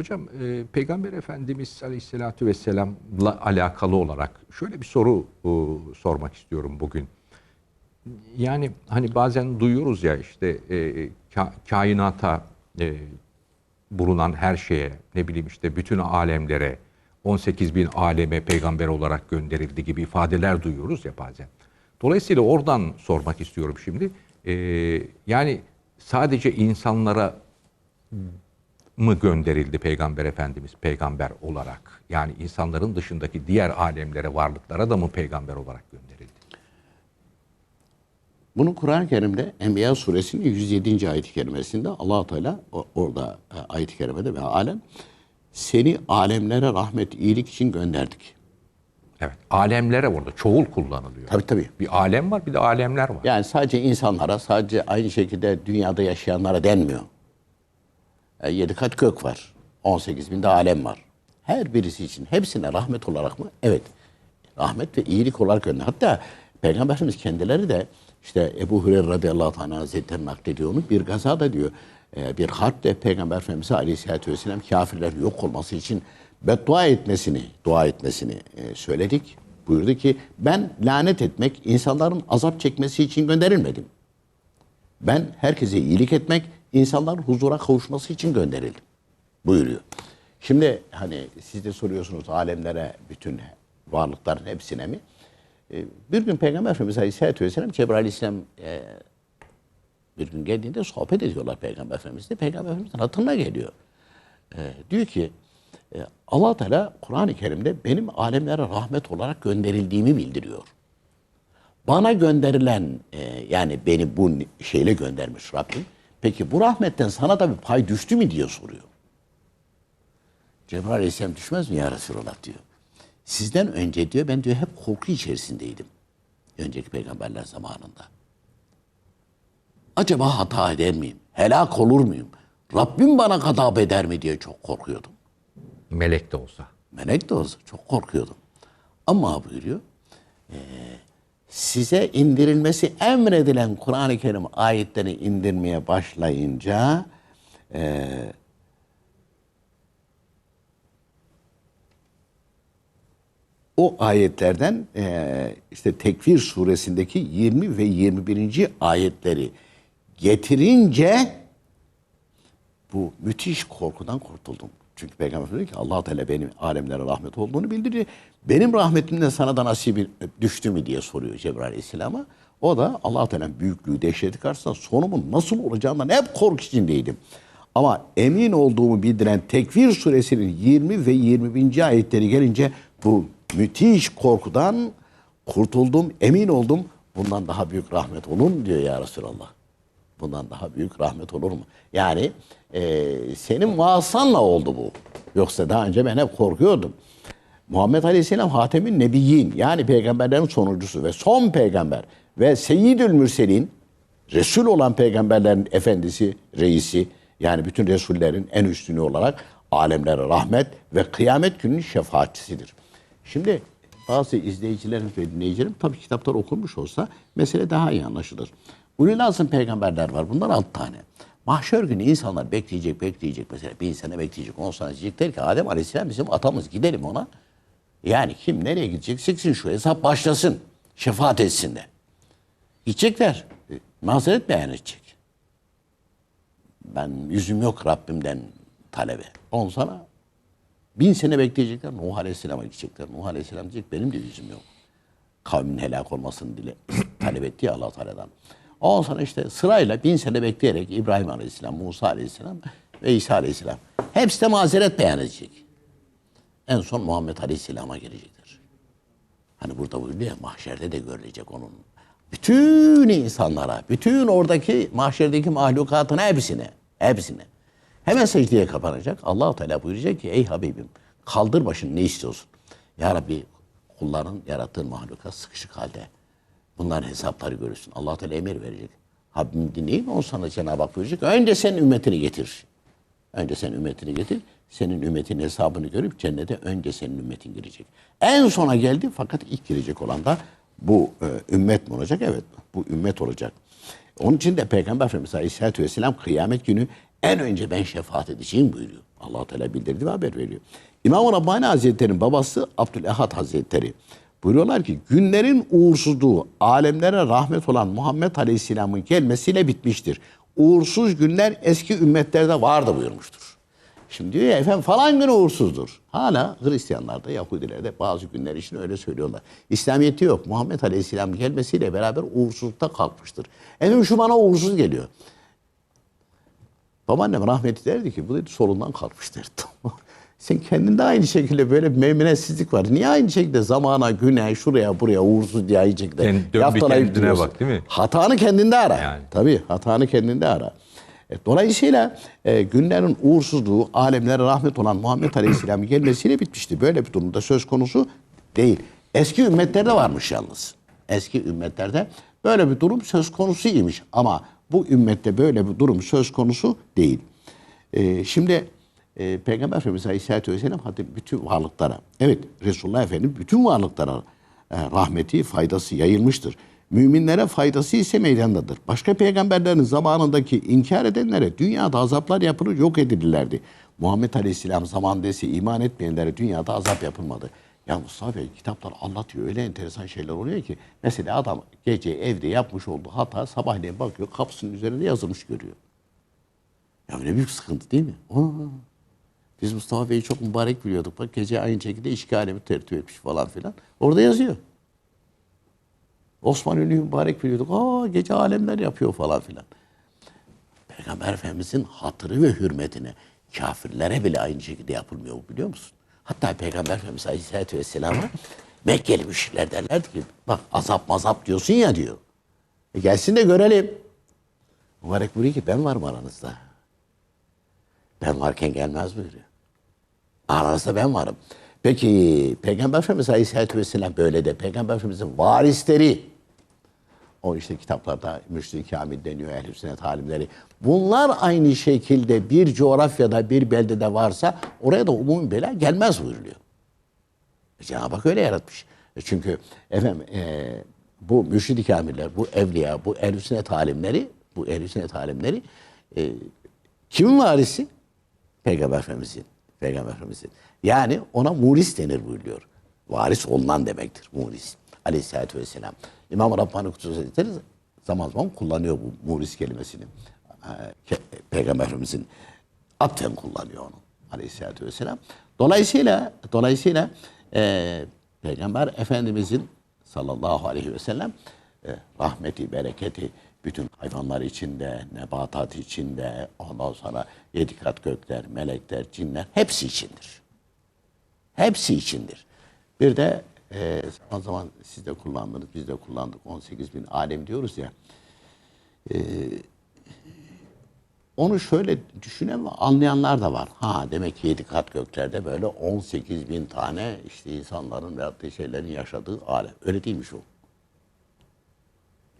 Hocam e, Peygamber Efendimiz Aleyhisselatü Vesselam'la alakalı olarak şöyle bir soru e, sormak istiyorum bugün. Yani hani bazen duyuyoruz ya işte e, ka- kainata e, bulunan her şeye ne bileyim işte bütün alemlere 18 bin aleme peygamber olarak gönderildi gibi ifadeler duyuyoruz ya bazen. Dolayısıyla oradan sormak istiyorum şimdi. E, yani sadece insanlara mı gönderildi Peygamber Efendimiz peygamber olarak? Yani insanların dışındaki diğer alemlere, varlıklara da mı peygamber olarak gönderildi? Bunu Kur'an-ı Kerim'de Enbiya suresinin 107. ayet-i kerimesinde allah Teala orada e, ayet-i kerimede ve alem seni alemlere rahmet, iyilik için gönderdik. Evet. Alemlere orada çoğul kullanılıyor. Tabii tabii. Bir alem var, bir de alemler var. Yani sadece insanlara, sadece aynı şekilde dünyada yaşayanlara denmiyor. E, yedi kat gök var. 18 bin de alem var. Her birisi için hepsine rahmet olarak mı? Evet. Rahmet ve iyilik olarak gönderdi. Hatta Peygamberimiz kendileri de işte Ebu Hureyre radıyallahu anh hazretleri naklediyor onu. Bir gazada diyor e, bir harpte Peygamber Efendimiz aleyhissalatü vesselam kafirler yok olması için beddua etmesini, dua etmesini e, söyledik. Buyurdu ki ben lanet etmek, insanların azap çekmesi için gönderilmedim. Ben herkese iyilik etmek, insanların huzura kavuşması için gönderildim. Buyuruyor. Şimdi hani siz de soruyorsunuz alemlere, bütün varlıkların hepsine mi? Ee, Bir gün Peygamber Efendimiz Aleyhisselatü Vesselam Cebrail Aleyhisselam e, bir gün geldiğinde sohbet ediyorlar Peygamber Efendimiz'le. Peygamber Efendimiz'in hatırına geliyor. Ee, diyor ki e, allah Teala Kur'an-ı Kerim'de benim alemlere rahmet olarak gönderildiğimi bildiriyor. Bana gönderilen e, yani beni bu şeyle göndermiş Rabbim. Peki bu rahmetten sana da bir pay düştü mü diye soruyor. Cebrail Aleyhisselam düşmez mi ya Resulallah diyor. Sizden önce diyor ben diyor hep korku içerisindeydim. Önceki peygamberler zamanında. Acaba hata eder miyim? Helak olur muyum? Rabbim bana gadap eder mi diye çok korkuyordum. Melek de olsa. Melek de olsa çok korkuyordum. Ama buyuruyor, eee, size indirilmesi emredilen Kur'an-ı Kerim ayetleri indirmeye başlayınca eee, o ayetlerden eee, işte Tekvir suresindeki 20 ve 21. ayetleri getirince bu müthiş korkudan kurtuldum. Çünkü Peygamber diyor ki allah Teala benim alemlere rahmet olduğunu bildiriyor. Benim rahmetimden sana da nasibin düştü mü diye soruyor Cebrail Aleyhisselam'a. O da allah Teala'nın büyüklüğü, dehşeti karşısında sonumun nasıl olacağından hep korku içindeydim. Ama emin olduğumu bildiren Tekvir suresinin 20 ve 21. ayetleri gelince bu müthiş korkudan kurtuldum, emin oldum. Bundan daha büyük rahmet olur mu diyor ya Resulallah. Bundan daha büyük rahmet olur mu? Yani e, senin vasıtanla oldu bu. Yoksa daha önce ben hep korkuyordum. Muhammed Aleyhisselam Hatemin Nebiyyin yani peygamberlerin sonuncusu ve son peygamber ve Seyyidül Mürselin Resul olan peygamberlerin efendisi, reisi yani bütün Resullerin en üstünü olarak alemlere rahmet ve kıyamet gününün şefaatçisidir. Şimdi bazı izleyicilerim ve dinleyicilerim tabii kitaplar okunmuş olsa mesele daha iyi anlaşılır. Ulul azım peygamberler var. Bunlar alt tane. Mahşer günü insanlar bekleyecek, bekleyecek. Mesela bin sene bekleyecek, on sene diyecek. Der ki Adem Aleyhisselam bizim atamız. Gidelim ona. Yani kim nereye gidecek? Siksin şu hesap başlasın. Şefaat etsin de. Gidecekler. E, Mazeret beyan edecek. Ben yüzüm yok Rabbimden talebe. On sana bin sene bekleyecekler. Nuh Aleyhisselam'a gidecekler. Nuh Aleyhisselam diyecek benim de yüzüm yok. Kavmin helak olmasını dile talep etti ya Allah Teala'dan. Ondan sonra işte sırayla bin sene bekleyerek İbrahim Aleyhisselam, Musa Aleyhisselam ve İsa Aleyhisselam. Hepsi de mazeret beyan edecek. En son Muhammed Aleyhisselam'a gelecektir. Hani burada buyuruyor ya mahşerde de görülecek onun. Bütün insanlara, bütün oradaki mahşerdeki mahlukatın hepsine, hepsine. Hemen secdeye kapanacak. allah Teala buyuracak ki ey Habibim kaldır başını ne istiyorsun? Ya Rabbi kulların yarattığı mahluka sıkışık halde. Bunların hesapları görürsün. allah Teala emir verecek. Habibim dinleyin on sana Cenab-ı Hak buyuracak. Önce sen ümmetini getir. Önce sen ümmetini getir. Senin ümmetin hesabını görüp cennete önce senin ümmetin girecek. En sona geldi fakat ilk girecek olan da bu e, ümmet mi olacak? Evet bu ümmet olacak. Onun için de Peygamber Efendimiz Aleyhisselatü Vesselam kıyamet günü en önce ben şefaat edeceğim buyuruyor. allah Teala bildirdi ve haber veriyor. İmam-ı Rabbani Hazretleri'nin babası Abdülehad Hazretleri buyuruyorlar ki günlerin uğursuzluğu alemlere rahmet olan Muhammed Aleyhisselam'ın gelmesiyle bitmiştir. Uğursuz günler eski ümmetlerde vardı buyurmuştur. Şimdi diyor ya efendim falan gün uğursuzdur. Hala Hristiyanlarda, Yahudilerde bazı günler için öyle söylüyorlar. İslamiyet'te yok. Muhammed Aleyhisselam gelmesiyle beraber uğursuzlukta kalkmıştır. Efendim şu bana uğursuz geliyor. Babaannem rahmetli derdi ki bu dedi solundan kalkmış derdi. Sen kendinde aynı şekilde böyle bir memnuniyetsizlik var. Niye aynı şekilde zamana, güne, şuraya, buraya uğursuz diye aynı şekilde Kendi- dön bir yaftalayıp kendine duruyorsun? bak, değil mi? Hatanı kendinde ara. Yani. Tabii hatanı kendinde ara. E, Dolayısıyla e, günlerin uğursuzluğu alemlere rahmet olan Muhammed Aleyhisselam'ın gelmesiyle bitmişti. Böyle bir durumda söz konusu değil. Eski ümmetlerde varmış yalnız. Eski ümmetlerde böyle bir durum söz konusu imiş. Ama bu ümmette böyle bir durum söz konusu değil. E, şimdi e, Peygamber Efendimiz Aleyhisselatü Vesselam hatta bütün varlıklara, evet Resulullah Efendimiz bütün varlıklara e, rahmeti, faydası yayılmıştır. Müminlere faydası ise meydandadır. Başka peygamberlerin zamanındaki inkar edenlere dünyada azaplar yapılır, yok edilirlerdi. Muhammed Aleyhisselam zamanında ise iman etmeyenlere dünyada azap yapılmadı. Ya Mustafa Bey kitaplar anlatıyor. Öyle enteresan şeyler oluyor ki. Mesela adam gece evde yapmış olduğu hata sabahleyin bakıyor kapısının üzerinde yazılmış görüyor. Ya ne büyük sıkıntı değil mi? Aa, biz Mustafa Bey'i çok mübarek biliyorduk. Bak gece aynı şekilde işgalemi tertip etmiş falan filan. Orada yazıyor. Osman Ünlü'yü mübarek biliyorduk. Aa gece alemler yapıyor falan filan. Peygamber Efendimizin hatırı ve hürmetine kafirlere bile aynı şekilde yapılmıyor bu biliyor musun? Hatta Peygamber Efendimiz Aleyhisselatü Vesselam'a Mekkeli müşrikler derlerdi ki bak azap mazap diyorsun ya diyor. E gelsin de görelim. Mübarek buyuruyor ki ben varım aranızda. Ben varken gelmez buyuruyor. Aranızda ben varım. Peki Peygamber Efendimiz Aleyhisselatü Vesselam böyle de Peygamber Efendimiz'in varisleri o işte kitaplarda müşrik kamil deniyor, ehl-i sünnet alimleri. Bunlar aynı şekilde bir coğrafyada, bir beldede varsa oraya da umumi bela gelmez buyuruluyor. E Cenab-ı Hak öyle yaratmış. E çünkü efendim e, bu mürşid-i kamiller, bu evliya, bu ehl-i sünnet alimleri, bu ehl-i sünnet alimleri e, kimin varisi? Peygamber Efendimizin. Peygamber Efendimizin. Yani ona muris denir buyuruyor. Varis olunan demektir muris. Aleyhisselatü Vesselam. İmam Rabbani Kutsu Hazretleri zaman zaman kullanıyor bu muris kelimesini. Ke- Peygamber Efendimizin kullanıyor onu. Aleyhisselatü Vesselam. Dolayısıyla dolayısıyla e, Peygamber Efendimizin sallallahu aleyhi ve sellem e, rahmeti, bereketi bütün hayvanlar içinde, nebatat içinde, ondan sonra yedi kat gökler, melekler, cinler hepsi içindir. Hepsi içindir. Bir de e, zaman zaman siz de kullandınız, biz de kullandık. 18 bin alem diyoruz ya. E, onu şöyle düşünen ve anlayanlar da var. Ha demek ki yedi kat göklerde böyle 18 bin tane işte insanların da şeylerin yaşadığı alem. Öyle değilmiş o.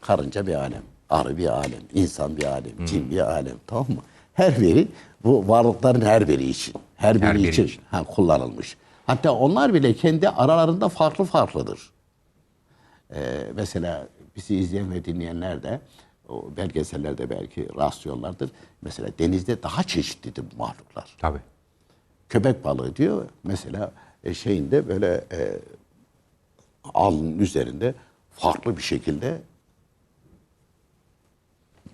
Karınca bir alem, arı bir alem, insan bir alem, cin bir alem tamam mı? Her biri bu varlıkların her biri için, her biri, Her biri için, için. Ha, kullanılmış. Hatta onlar bile kendi aralarında farklı farklıdır. Ee, mesela bizi izleyen ve dinleyenler de o belgesellerde belki rastlıyorlardır. Mesela denizde daha çeşitlidir bu mahluklar. Tabii. Köpek balığı diyor mesela e, şeyinde böyle e, alnın üzerinde farklı bir şekilde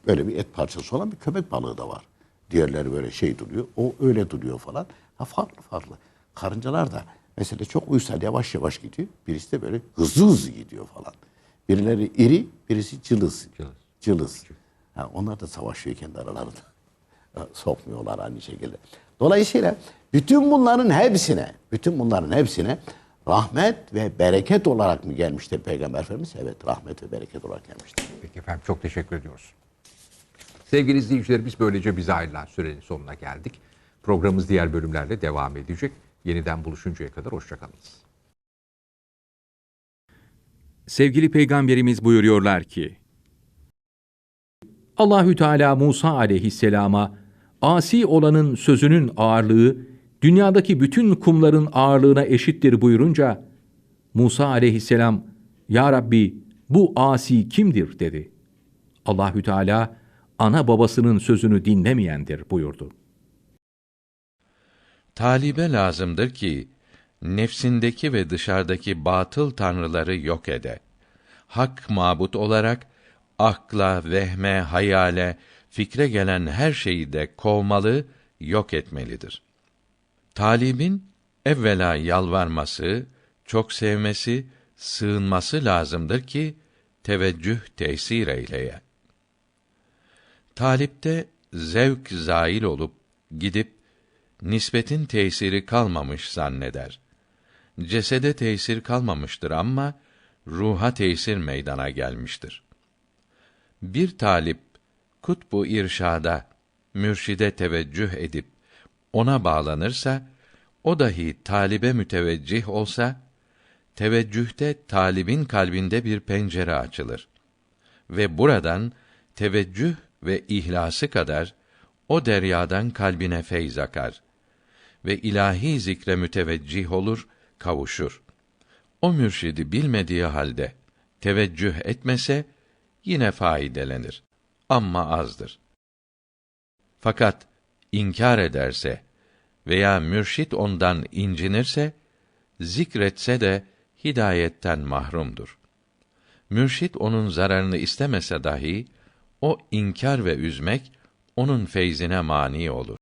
böyle bir et parçası olan bir köpek balığı da var. Diğerleri böyle şey duruyor. O öyle duruyor falan. Ha farklı farklı. Karıncalar da mesela çok uysal yavaş yavaş gidiyor. Birisi de böyle hızlı hızlı gidiyor falan. Birileri iri, birisi cılız. Cılız. Cılız. Ha, onlar da savaşıyor kendi aralarında. Sokmuyorlar aynı şekilde. Dolayısıyla bütün bunların hepsine, bütün bunların hepsine rahmet ve bereket olarak mı gelmiştir Peygamber Efendimiz? Evet, rahmet ve bereket olarak gelmiştir. Peki efendim çok teşekkür ediyoruz. Sevgili izleyicilerimiz böylece bize ayrılan sürenin sonuna geldik. Programımız diğer bölümlerle devam edecek. Yeniden buluşuncaya kadar hoşçakalınız. Sevgili peygamberimiz buyuruyorlar ki: Allahü Teala Musa aleyhisselama asi olanın sözünün ağırlığı dünyadaki bütün kumların ağırlığına eşittir buyurunca Musa aleyhisselam Ya Rabbi bu asi kimdir dedi. Allahü Teala ana babasının sözünü dinlemeyendir buyurdu. Talibe lazımdır ki nefsindeki ve dışarıdaki batıl tanrıları yok ede. Hak mabut olarak akla, vehme, hayale, fikre gelen her şeyi de kovmalı, yok etmelidir. Talibin evvela yalvarması, çok sevmesi, sığınması lazımdır ki teveccüh tesir eyleye. Talipte zevk zail olup gidip nispetin tesiri kalmamış zanneder. Cesede tesir kalmamıştır ama ruha tesir meydana gelmiştir. Bir talip kutbu irşada, mürşide teveccüh edip ona bağlanırsa, o dahi talibe müteveccih olsa, teveccühte talibin kalbinde bir pencere açılır ve buradan teveccüh ve ihlası kadar o deryadan kalbine feyz akar ve ilahi zikre müteveccih olur, kavuşur. O mürşidi bilmediği halde teveccüh etmese yine faydelenir ama azdır. Fakat inkar ederse veya mürşit ondan incinirse zikretse de hidayetten mahrumdur. Mürşit onun zararını istemese dahi o inkar ve üzmek onun feyzine mani olur.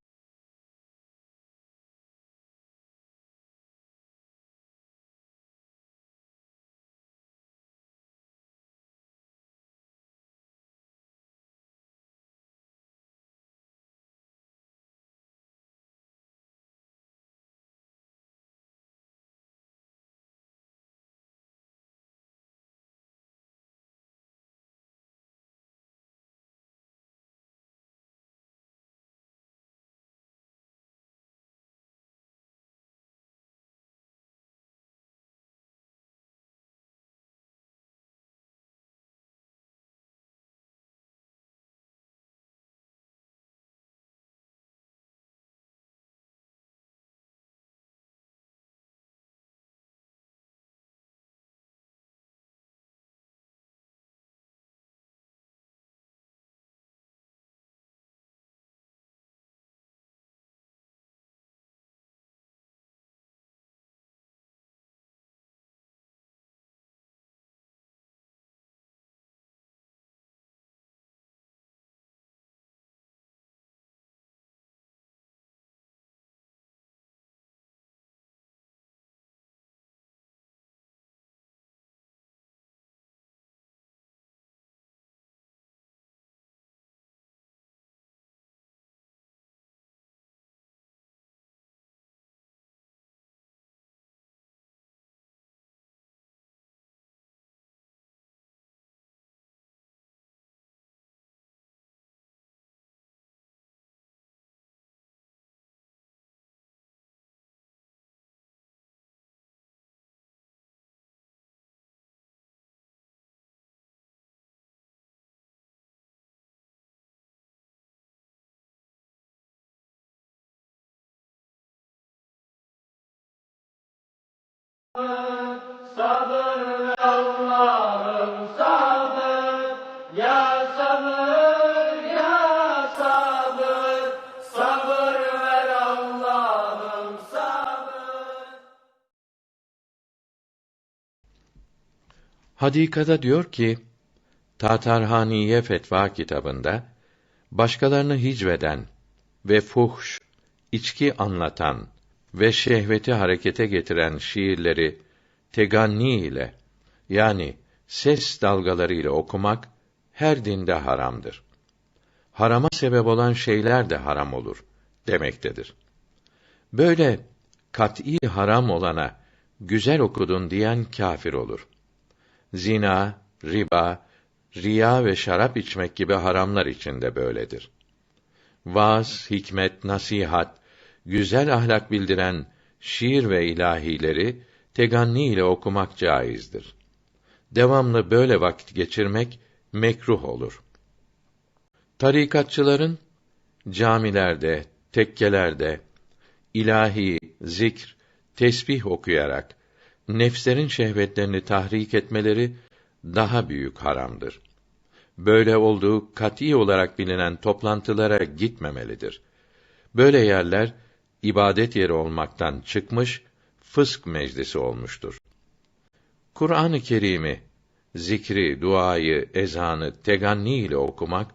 Sabır Allah'ım Hadikada diyor ki, Tatarhaniye Fetva kitabında, başkalarını hicveden ve fuhş, içki anlatan ve şehveti harekete getiren şiirleri teganni ile yani ses dalgaları ile okumak her dinde haramdır. Harama sebep olan şeyler de haram olur demektedir. Böyle kat'î haram olana güzel okudun diyen kâfir olur. Zina, riba, riya ve şarap içmek gibi haramlar içinde böyledir. Vaaz, hikmet, nasihat, güzel ahlak bildiren şiir ve ilahileri teganni ile okumak caizdir. Devamlı böyle vakit geçirmek mekruh olur. Tarikatçıların camilerde, tekkelerde ilahi, zikr, tesbih okuyarak nefslerin şehvetlerini tahrik etmeleri daha büyük haramdır. Böyle olduğu kat'î olarak bilinen toplantılara gitmemelidir. Böyle yerler ibadet yeri olmaktan çıkmış, fısk meclisi olmuştur. Kur'an-ı Kerim'i, zikri, duayı, ezanı teganni ile okumak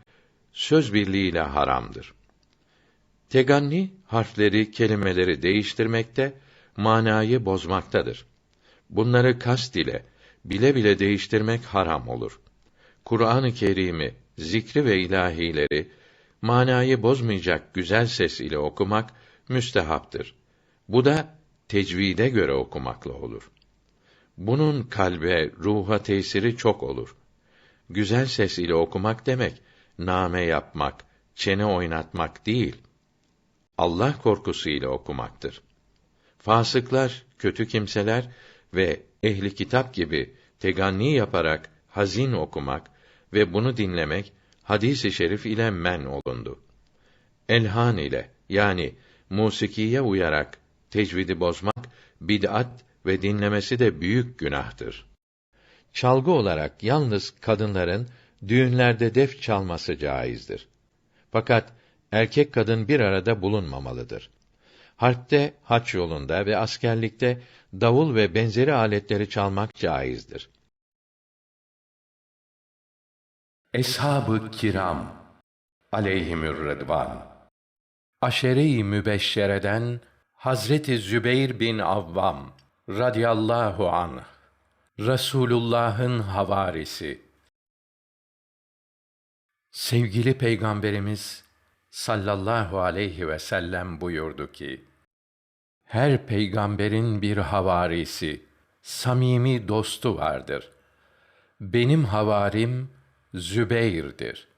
söz birliğiyle haramdır. Teganni harfleri, kelimeleri değiştirmekte, manayı bozmaktadır. Bunları kast ile bile bile değiştirmek haram olur. Kur'an-ı Kerim'i, zikri ve ilahileri manayı bozmayacak güzel ses ile okumak müstehaptır. Bu da tecvide göre okumakla olur. Bunun kalbe, ruha tesiri çok olur. Güzel ses ile okumak demek name yapmak, çene oynatmak değil. Allah korkusu ile okumaktır. Fasıklar, kötü kimseler ve ehli kitap gibi teganni yaparak hazin okumak ve bunu dinlemek hadis-i şerif ile men olundu. Elhan ile yani musikiye uyarak tecvidi bozmak bid'at ve dinlemesi de büyük günahtır. Çalgı olarak yalnız kadınların düğünlerde def çalması caizdir. Fakat erkek kadın bir arada bulunmamalıdır. Harpte, haç yolunda ve askerlikte davul ve benzeri aletleri çalmak caizdir. Eshab-ı kiram aleyhimür rıdvan Aşere-i mübeşşereden Hazreti Zübeyr bin Avvam radıyallahu anh Resulullah'ın havarisi Sevgili Peygamberimiz sallallahu aleyhi ve sellem buyurdu ki: Her peygamberin bir havarisi, samimi dostu vardır. Benim havarim Zübeyr'dir.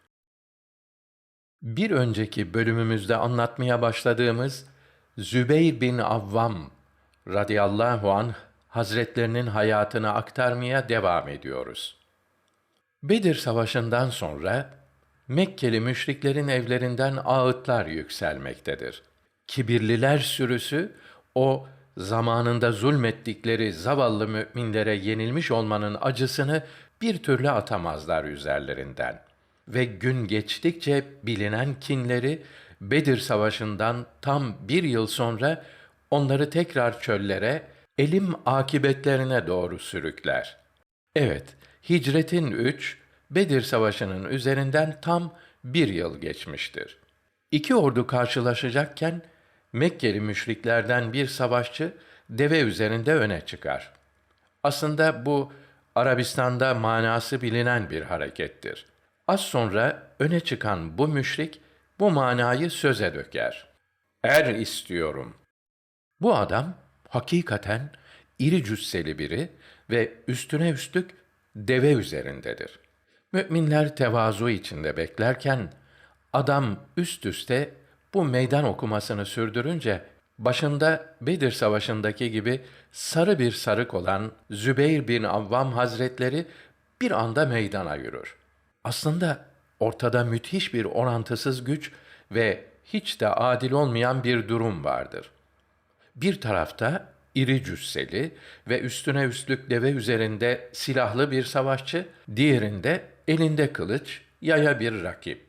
Bir önceki bölümümüzde anlatmaya başladığımız Zübeyr bin Avvam radıyallahu anh hazretlerinin hayatını aktarmaya devam ediyoruz. Bedir Savaşı'ndan sonra Mekkeli müşriklerin evlerinden ağıtlar yükselmektedir. Kibirliler sürüsü o zamanında zulmettikleri zavallı müminlere yenilmiş olmanın acısını bir türlü atamazlar üzerlerinden. Ve gün geçtikçe bilinen kinleri Bedir Savaşı'ndan tam bir yıl sonra onları tekrar çöllere, elim akibetlerine doğru sürükler. Evet, hicretin üç, Bedir Savaşı'nın üzerinden tam bir yıl geçmiştir. İki ordu karşılaşacakken, Mekkeli müşriklerden bir savaşçı deve üzerinde öne çıkar. Aslında bu Arabistan'da manası bilinen bir harekettir. Az sonra öne çıkan bu müşrik bu manayı söze döker. Er istiyorum. Bu adam hakikaten iri cüsseli biri ve üstüne üstlük deve üzerindedir. Müminler tevazu içinde beklerken adam üst üste bu meydan okumasını sürdürünce başında Bedir Savaşı'ndaki gibi sarı bir sarık olan Zübeyr bin Avvam Hazretleri bir anda meydana yürür. Aslında ortada müthiş bir orantısız güç ve hiç de adil olmayan bir durum vardır. Bir tarafta iri cüsseli ve üstüne üstlük deve üzerinde silahlı bir savaşçı, diğerinde elinde kılıç, yaya bir rakip.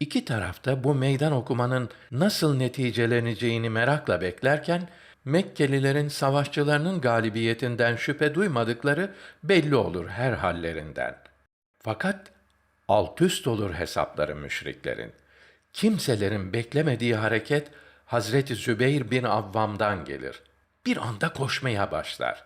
İki tarafta bu meydan okumanın nasıl neticeleneceğini merakla beklerken, Mekkelilerin savaşçılarının galibiyetinden şüphe duymadıkları belli olur her hallerinden. Fakat alt üst olur hesapları müşriklerin. Kimselerin beklemediği hareket Hazreti Zübeyr bin Avvam'dan gelir. Bir anda koşmaya başlar.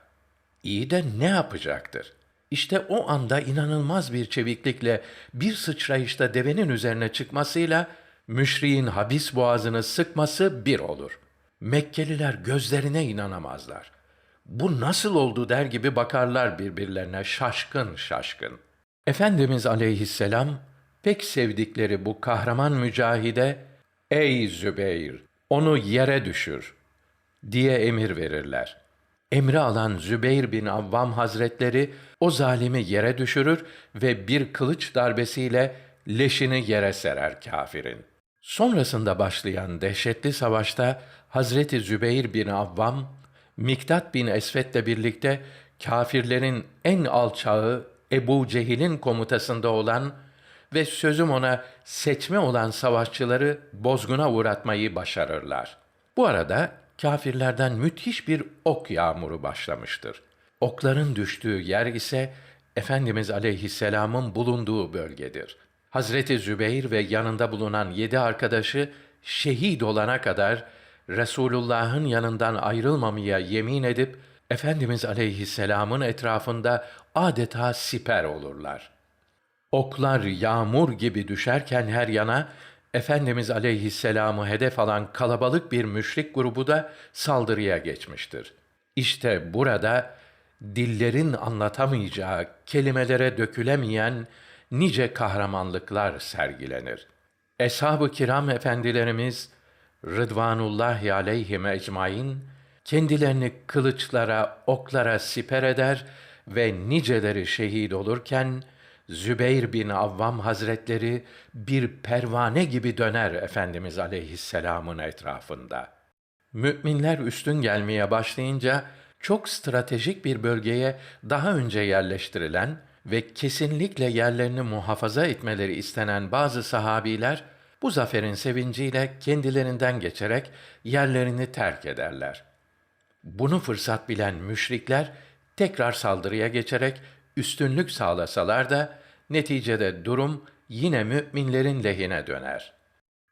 İyi de ne yapacaktır? İşte o anda inanılmaz bir çeviklikle bir sıçrayışta devenin üzerine çıkmasıyla müşriğin habis boğazını sıkması bir olur. Mekkeliler gözlerine inanamazlar. Bu nasıl oldu der gibi bakarlar birbirlerine şaşkın şaşkın. Efendimiz aleyhisselam pek sevdikleri bu kahraman mücahide, Ey Zübeyr! onu yere düşür diye emir verirler. Emri alan Zübeyir bin Avvam Hazretleri o zalimi yere düşürür ve bir kılıç darbesiyle leşini yere serer kafirin. Sonrasında başlayan dehşetli savaşta Hazreti Zübeyir bin Avvam, Miktat bin Esved'le birlikte kafirlerin en alçağı Ebu Cehil'in komutasında olan ve sözüm ona seçme olan savaşçıları bozguna uğratmayı başarırlar. Bu arada kafirlerden müthiş bir ok yağmuru başlamıştır. Okların düştüğü yer ise Efendimiz aleyhisselamın bulunduğu bölgedir. Hazreti Zübeyir ve yanında bulunan yedi arkadaşı şehit olana kadar Resulullah'ın yanından ayrılmamaya yemin edip Efendimiz aleyhisselamın etrafında adeta siper olurlar. Oklar yağmur gibi düşerken her yana Efendimiz aleyhisselamı hedef alan kalabalık bir müşrik grubu da saldırıya geçmiştir. İşte burada dillerin anlatamayacağı, kelimelere dökülemeyen nice kahramanlıklar sergilenir. Eshab-ı kiram efendilerimiz Rıdvanullahi aleyhim ecmain kendilerini kılıçlara, oklara siper eder ve niceleri şehit olurken Zübeyr bin Avvam Hazretleri bir pervane gibi döner Efendimiz aleyhisselamın etrafında. Müminler üstün gelmeye başlayınca çok stratejik bir bölgeye daha önce yerleştirilen ve kesinlikle yerlerini muhafaza etmeleri istenen bazı sahabiler bu zaferin sevinciyle kendilerinden geçerek yerlerini terk ederler. Bunu fırsat bilen müşrikler tekrar saldırıya geçerek üstünlük sağlasalar da neticede durum yine müminlerin lehine döner.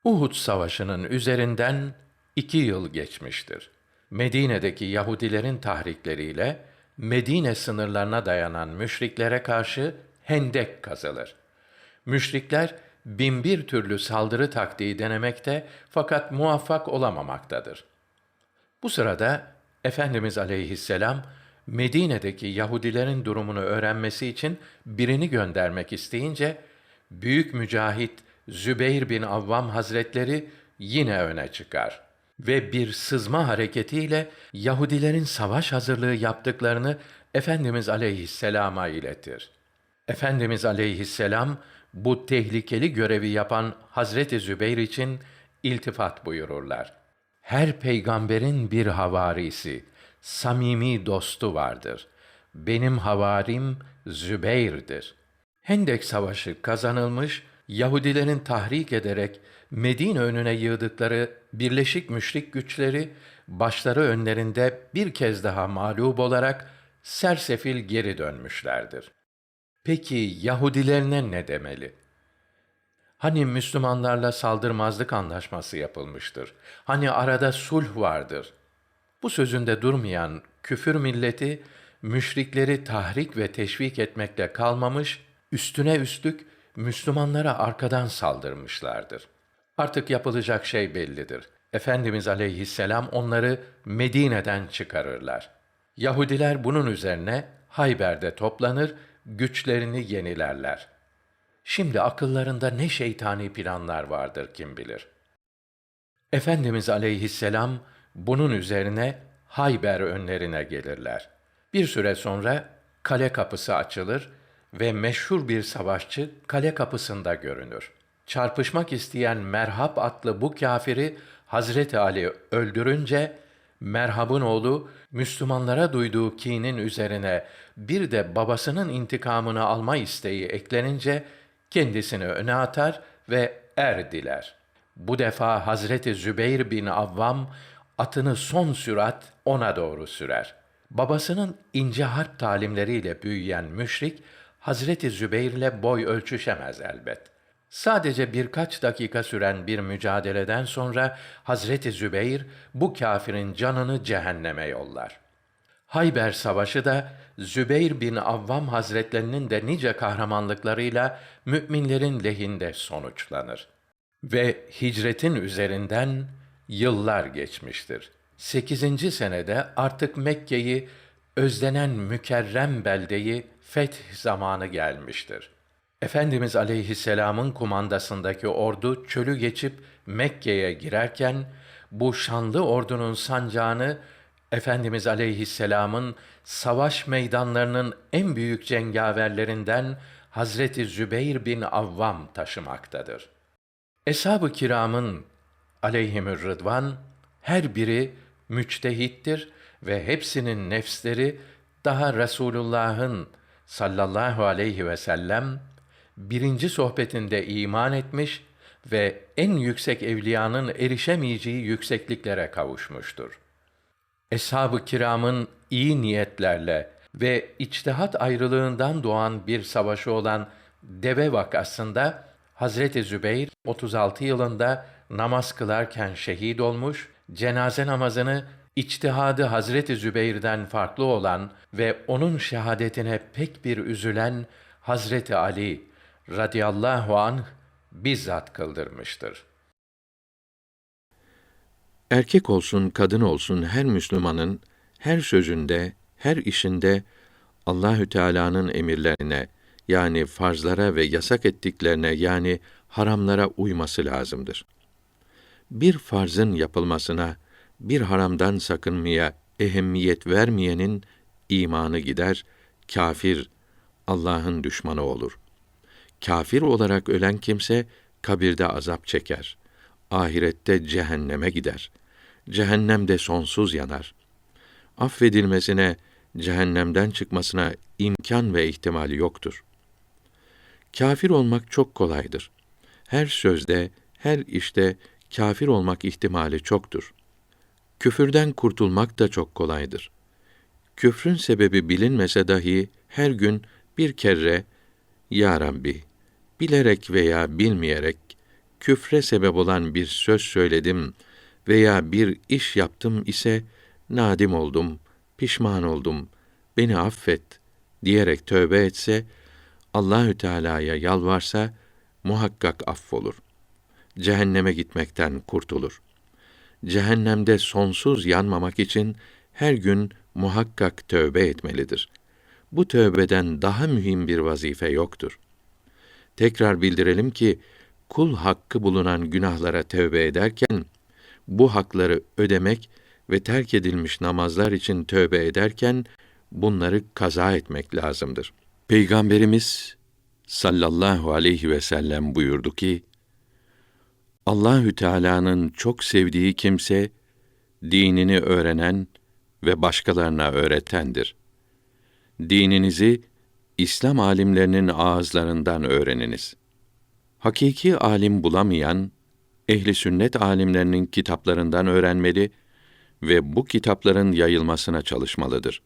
Uhud Savaşı'nın üzerinden iki yıl geçmiştir. Medine'deki Yahudilerin tahrikleriyle Medine sınırlarına dayanan müşriklere karşı hendek kazılır. Müşrikler binbir türlü saldırı taktiği denemekte fakat muvaffak olamamaktadır. Bu sırada Efendimiz aleyhisselam Medine'deki Yahudilerin durumunu öğrenmesi için birini göndermek isteyince büyük mücahit Zübeyr bin Avvam Hazretleri yine öne çıkar ve bir sızma hareketiyle Yahudilerin savaş hazırlığı yaptıklarını Efendimiz aleyhisselama iletir. Efendimiz aleyhisselam bu tehlikeli görevi yapan Hazreti Zübeyr için iltifat buyururlar. Her peygamberin bir havarisi, samimi dostu vardır. Benim havarim Zübeyr'dir. Hendek Savaşı kazanılmış, Yahudilerin tahrik ederek Medine önüne yığdıkları birleşik müşrik güçleri başları önlerinde bir kez daha mağlup olarak sersefil geri dönmüşlerdir. Peki Yahudilerine ne demeli? Hani Müslümanlarla saldırmazlık anlaşması yapılmıştır. Hani arada sulh vardır. Bu sözünde durmayan küfür milleti müşrikleri tahrik ve teşvik etmekle kalmamış, üstüne üstlük Müslümanlara arkadan saldırmışlardır. Artık yapılacak şey bellidir. Efendimiz aleyhisselam onları Medine'den çıkarırlar. Yahudiler bunun üzerine Hayber'de toplanır, güçlerini yenilerler. Şimdi akıllarında ne şeytani planlar vardır kim bilir. Efendimiz aleyhisselam bunun üzerine Hayber önlerine gelirler. Bir süre sonra kale kapısı açılır ve meşhur bir savaşçı kale kapısında görünür. Çarpışmak isteyen Merhab adlı bu kâfiri Hazreti Ali öldürünce Merhab'ın oğlu Müslümanlara duyduğu kinin üzerine bir de babasının intikamını alma isteği eklenince kendisini öne atar ve er diler. Bu defa Hazreti Zübeyr bin Avvam atını son sürat ona doğru sürer. Babasının ince harp talimleriyle büyüyen müşrik Hazreti Zübeyr ile boy ölçüşemez elbet. Sadece birkaç dakika süren bir mücadeleden sonra Hazreti Zübeyr bu kâfirin canını cehenneme yollar. Hayber Savaşı da Zübeyr bin Avvam Hazretlerinin de nice kahramanlıklarıyla müminlerin lehinde sonuçlanır. Ve hicretin üzerinden yıllar geçmiştir. Sekizinci senede artık Mekke'yi, özlenen mükerrem beldeyi feth zamanı gelmiştir. Efendimiz aleyhisselamın kumandasındaki ordu çölü geçip Mekke'ye girerken bu şanlı ordunun sancağını Efendimiz aleyhisselamın savaş meydanlarının en büyük cengaverlerinden Hazreti Zübeyir bin Avvam taşımaktadır. Eshab-ı kiramın aleyhimür rıdvan her biri müçtehittir ve hepsinin nefsleri daha Resulullah'ın sallallahu aleyhi ve sellem birinci sohbetinde iman etmiş ve en yüksek evliyanın erişemeyeceği yüksekliklere kavuşmuştur. Eshab-ı kiramın iyi niyetlerle ve içtihat ayrılığından doğan bir savaşı olan deve vakasında Hazreti Zübeyr 36 yılında namaz kılarken şehit olmuş, cenaze namazını içtihadı Hazreti Zübeyr'den farklı olan ve onun şehadetine pek bir üzülen Hazreti Ali radıyallahu anh bizzat kıldırmıştır. Erkek olsun, kadın olsun her Müslümanın her sözünde, her işinde Allahü Teala'nın emirlerine yani farzlara ve yasak ettiklerine yani haramlara uyması lazımdır. Bir farzın yapılmasına, bir haramdan sakınmaya ehemmiyet vermeyenin imanı gider, kafir, Allah'ın düşmanı olur. Kafir olarak ölen kimse kabirde azap çeker. Ahirette cehenneme gider. Cehennemde sonsuz yanar. Affedilmesine, cehennemden çıkmasına imkan ve ihtimal yoktur. Kafir olmak çok kolaydır. Her sözde, her işte kafir olmak ihtimali çoktur. Küfürden kurtulmak da çok kolaydır. Küfrün sebebi bilinmese dahi her gün bir kere Ya Rabbi, bilerek veya bilmeyerek küfre sebep olan bir söz söyledim veya bir iş yaptım ise nadim oldum, pişman oldum, beni affet diyerek tövbe etse, Allahü Teala'ya yalvarsa muhakkak affolur. Cehenneme gitmekten kurtulur. Cehennemde sonsuz yanmamak için her gün muhakkak tövbe etmelidir. Bu tövbeden daha mühim bir vazife yoktur. Tekrar bildirelim ki kul hakkı bulunan günahlara tövbe ederken bu hakları ödemek ve terk edilmiş namazlar için tövbe ederken bunları kaza etmek lazımdır. Peygamberimiz sallallahu aleyhi ve sellem buyurdu ki: Allahü Teala'nın çok sevdiği kimse dinini öğrenen ve başkalarına öğretendir. Dininizi İslam alimlerinin ağızlarından öğreniniz. Hakiki alim bulamayan ehli sünnet alimlerinin kitaplarından öğrenmeli ve bu kitapların yayılmasına çalışmalıdır.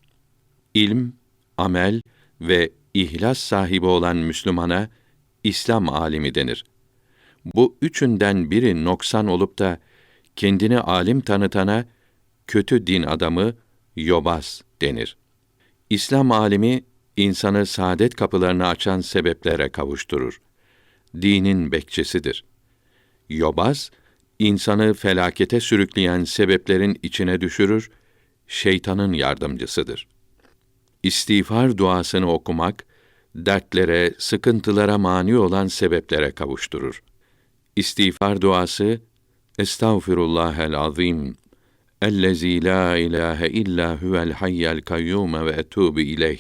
İlm, amel ve ihlas sahibi olan Müslümana İslam alimi denir. Bu üçünden biri noksan olup da kendini alim tanıtana kötü din adamı yobaz denir. İslam alimi insanı saadet kapılarını açan sebeplere kavuşturur. Dinin bekçisidir. Yobaz insanı felakete sürükleyen sebeplerin içine düşürür, şeytanın yardımcısıdır. İstiğfar duasını okumak dertlere, sıkıntılara mani olan sebeplere kavuşturur. İstiğfar duası Estağfirullahel azim ellezî lâ ilâhe illâ huvel hayyel kayyûme ve etûbü.